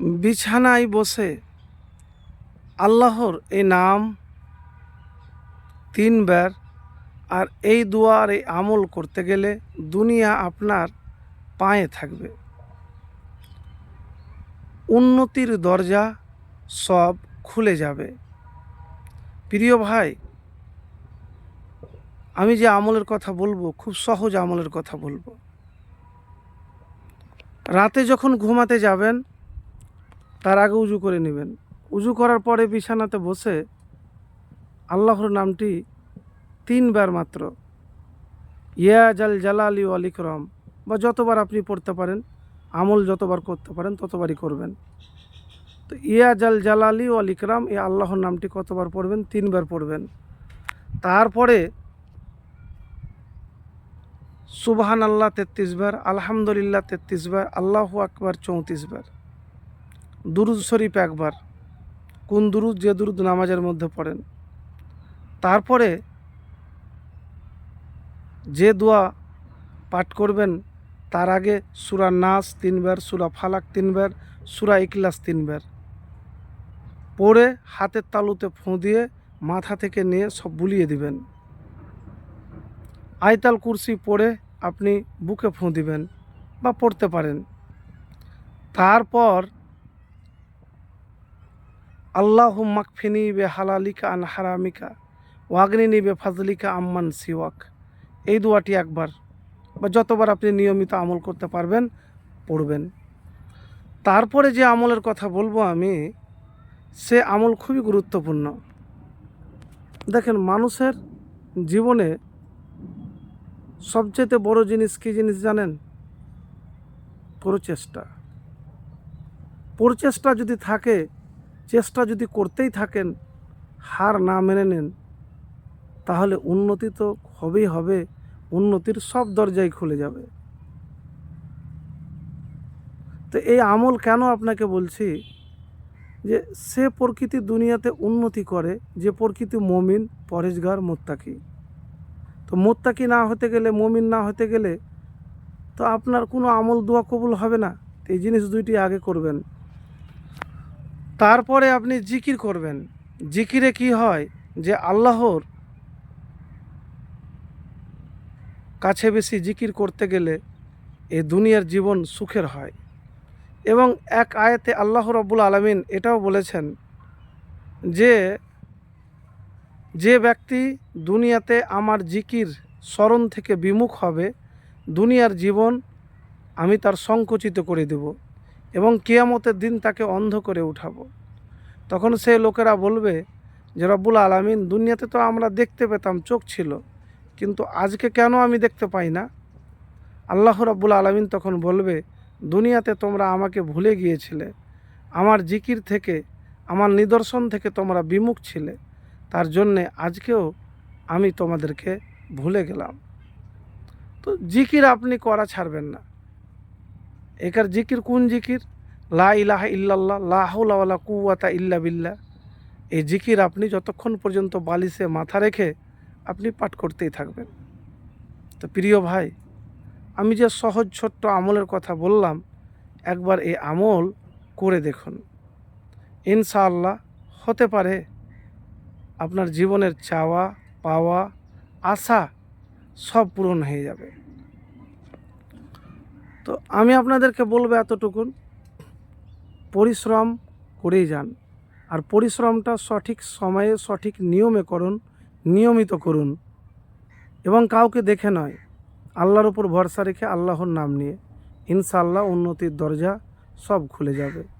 বিছানায় বসে আল্লাহর এই নাম তিনবার আর এই দুয়ার, এই আমল করতে গেলে দুনিয়া আপনার পায়ে থাকবে। উন্নতির দরজা সব খুলে যাবে। প্রিয় ভাই, আমি যে আমলের কথা বলব, খুব সহজ আমলের কথা বলব। রাতে যখন ঘুমাতে যাবেন তার আগে উজু করে নেবেন। উজু করার পরে বিছানাতে বসে আল্লাহর নামটি তিনবার মাত্র, ইয়া জাল জালালি ওয়াল বা যতবার আপনি পড়তে পারেন, আমল যতবার করতে পারেন, ততবারই করবেন। তো ইয়া জাল জালালি ওয়াল ইকরাম, এই আল্লাহর নামটি কতবার পড়বেন? তিনবার পড়বেন। তারপরে সুবহান আল্লাহ তেত্রিশ বার, আলহামদুলিল্লাহ তেত্রিশ বার, আল্লাহ আকবার চৌত্রিশ বার। দুরুদ শরীফ একবার, কোন দুরুদ যে দুরুদ নামাজের মধ্যে পড়েন। তারপরে যে দোয়া পাঠ করবেন, তার আগে সুরা নাস তিনবার, সুরা ফালাক তিনবার, সুরা ইকলাস তিনবার। পড়ে হাতের তালুতে ফোঁ দিয়ে মাথা থেকে নিয়ে সব বুলিয়ে দিবেন। আয়তাল কুরসি পরে আপনি বুকে ফোঁ দিবেন বা পড়তে পারেন। তারপর আল্লাহ মাকফিনি বে হালালিকা আন হারামিকা ওয়াগনিনি বে ফাজলিকা আম্মান সিওয়াক। এই দোয়াটি একবার বা যতবার আপনি নিয়মিত আমল করতে পারবেন, পড়বেন। তারপরে যে আমলের কথা বলব আমি, সে আমল খুবই গুরুত্বপূর্ণ। দেখেন, মানুষের জীবনে সবচেয়ে বড় জিনিস কী জিনিস জানেন? প্রচেষ্টা। প্রচেষ্টা যদি থাকে চেষ্টা যদি করতেই থাকেন, হার না মেনে নেন, তাহলে উন্নতি তো হবেই হবে, উন্নতির সব দরজাই খুলে যাবে। তো এই আমল কেন আপনাকে বলছি যে, সে প্রকৃতি দুনিয়াতে উন্নতি করে, যে প্রকৃতি মমিন, পরেশগার, মোত্তাকি। তো মোত্তাকি না হতে গেলে, মমিন না হতে গেলে তো আপনার কোনো আমল দোয়া কবুল হবে না। এই জিনিস দুইটি আগে করবেন। তারপরে আপনি জিকির করবেন। জিকিরে কি হয়? যে আল্লাহর কাছে বেশি জিকির করতে গেলে এ দুনিয়ার জীবন সুখের হয়। এবং এক আয়াতে আল্লাহ রব্বুল আলমিন এটাও বলেছেন যে যে ব্যক্তি দুনিয়াতে আমার জিকির স্মরণ থেকে বিমুখ হবে, দুনিয়ার জীবন আমি তার সংকুচিত করে দেব। এবং কেয়ামতের দিন তাকে অন্ধ করে উঠাবো। তখন সে লোকেরা বলবে যে, রব্বুল আলমিন, দুনিয়াতে তো আমরা দেখতে পেতাম, চোখ ছিল, কিন্তু আজকে কেন আমি দেখতে পাই না? আল্লাহ রব্বুল আলমিন তখন বলবে, দুনিয়াতে তোমরা আমাকে ভুলে গিয়েছিলে, আমার জিকির থেকে, আমার নিদর্শন থেকে তোমরা বিমুখ ছিলে, তার জন্যে আজকেও আমি তোমাদেরকে ভুলে গেলাম। তো জিকির আপনি করা ছাড়বেন না। একার জিকির কোন জিকির? লা ইলাহা ইল্লাল্লাহ লাহুলা কুয়াতা ইল্লা বিল্লা এই জিকির আপনি যতক্ষণ পর্যন্ত বালিশে মাথা রেখে আপনি পাঠ করতেই থাকবেন। তো প্রিয় ভাই, আমি যে সহজ ছোট্ট আমলের কথা বললাম, একবার এই আমল করে দেখুন। ইনশাআল্লাহ হতে পারে আপনার জীবনের চাওয়া, পাওয়া, আশা সব পূরণ হয়ে যাবে। তো আমি আপনাদেরকে বলব এতটুকুন, পরিশ্রম করেই যান। আর পরিশ্রমটা সঠিক সময়ে, সঠিক নিয়মে করুন, নিয়মিত করুন। এবং কাউকে দেখে নয়, আল্লাহর উপর ভরসা রেখে আল্লাহর নাম নিয়ে। ইনশাআল্লাহ উন্নতির দরজা সব খুলে যাবে।